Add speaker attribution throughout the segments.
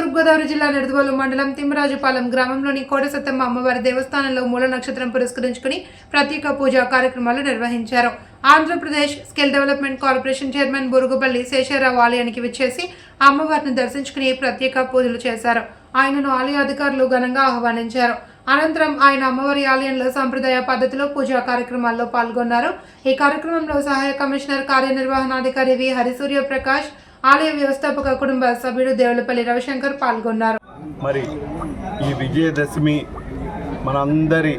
Speaker 1: తూర్పుగోదావరి జిల్లా నిడదవోలు మండలం తిమ్మరాజుపాలెం గ్రామంలోని కోటసత్తమ్మ అమ్మవారి దేవస్థానంలో మూల నక్షత్రం పురస్కరించుకుని ప్రత్యేక పూజా కార్యక్రమాలు నిర్వహించారు. Andhra Pradesh skill development corporation chairman Burugupalli Sesharao ఆలయానికి విచ్చేసి అమ్మవారిని దర్శించుకుని ప్రత్యేక పూజలు చేశారు. ఆయనను ఆలయ అధికారులు ఘనంగా ఆహ్వానించారు. అనంతరం ఆయన అమ్మవారి ఆలయంలో సాంప్రదాయ పద్ధతిలో పూజా కార్యక్రమాల్లో పాల్గొన్నారు. ఈ కార్యక్రమంలో సహాయ కమిషనర్ కార్యనిర్వహణాధికారి వి. హరిసూర్య ప్రకాష్ ఆలయ వ్యవస్థాపక కుటుంబ సభ్యుడు దేవులపల్లి రవిశంకర్ పాల్గొన్నారు.
Speaker 2: మరి ఈ విజయదశమి మనందరి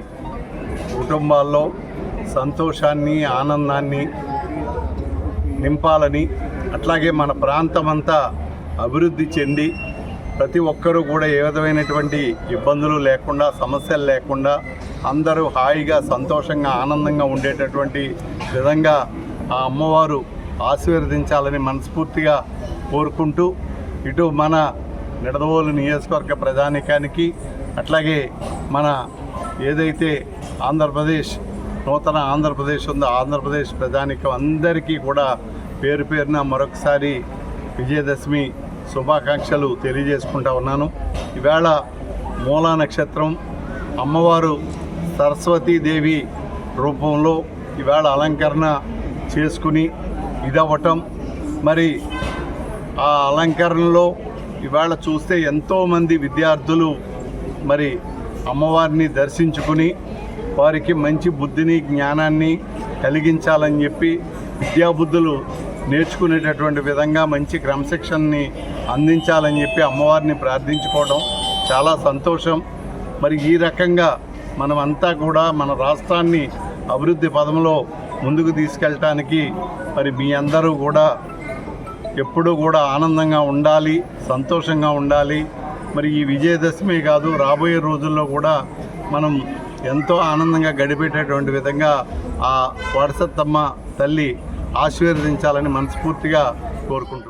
Speaker 2: కుటుంబాల్లో సంతోషాన్ని ఆనందాన్ని నింపాలని అట్లాగే మన ప్రాంతమంతా అభివృద్ధి చెంది ప్రతి ఒక్కరూ కూడా ఏ విధమైనటువంటి ఇబ్బందులు లేకుండా సమస్యలు లేకుండా అందరూ హాయిగా సంతోషంగా ఆనందంగా ఉండేటటువంటి విధంగా ఆ అమ్మవారు ఆశీర్వదించాలని మనస్ఫూర్తిగా కోరుకుంటూ ఇటు మన నిడదవోలు నియోజకవర్గ ప్రజానికానికి అట్లాగే మన ఏదైతే ఆంధ్రప్రదేశ్ నూతన ఆంధ్రప్రదేశ్ ఉందో ఆంధ్రప్రదేశ్ ప్రజానికం అందరికీ కూడా పేరు పేరున మరొకసారి విజయదశమి శుభాకాంక్షలు తెలియజేసుకుంటా ఉన్నాను. ఈవేళ మూలా నక్షత్రం అమ్మవారు సరస్వతీదేవి రూపంలో ఈవేళ అలంకరణ చేసుకుని ఇదవ్వటం. మరి ఆ అలంకరణలో ఇవాళ చూస్తే ఎంతోమంది విద్యార్థులు మరి అమ్మవారిని దర్శించుకుని వారికి మంచి బుద్ధిని జ్ఞానాన్ని కలిగించాలని చెప్పి విద్యాబుద్ధులు నేర్చుకునేటటువంటి విధంగా మంచి క్రమశిక్షణని అందించాలని చెప్పి అమ్మవారిని ప్రార్థించుకోవడం చాలా సంతోషం. మరి ఈ రకంగా మనమంతా కూడా మన రాష్ట్రాన్ని అభివృద్ధి పదంలో ముందుకు తీసుకెళ్ళటానికి మరి మీ అందరూ కూడా ఎప్పుడూ కూడా ఆనందంగా ఉండాలి సంతోషంగా ఉండాలి. మరి ఈ విజయదశమి కాదు రాబోయే రోజుల్లో కూడా మనం ఎంతో ఆనందంగా గడిపేటటువంటి విధంగా ఆ వడసత్తమ్మ తల్లి ఆశీర్వదించాలని మనస్ఫూర్తిగా కోరుకుంటున్నాను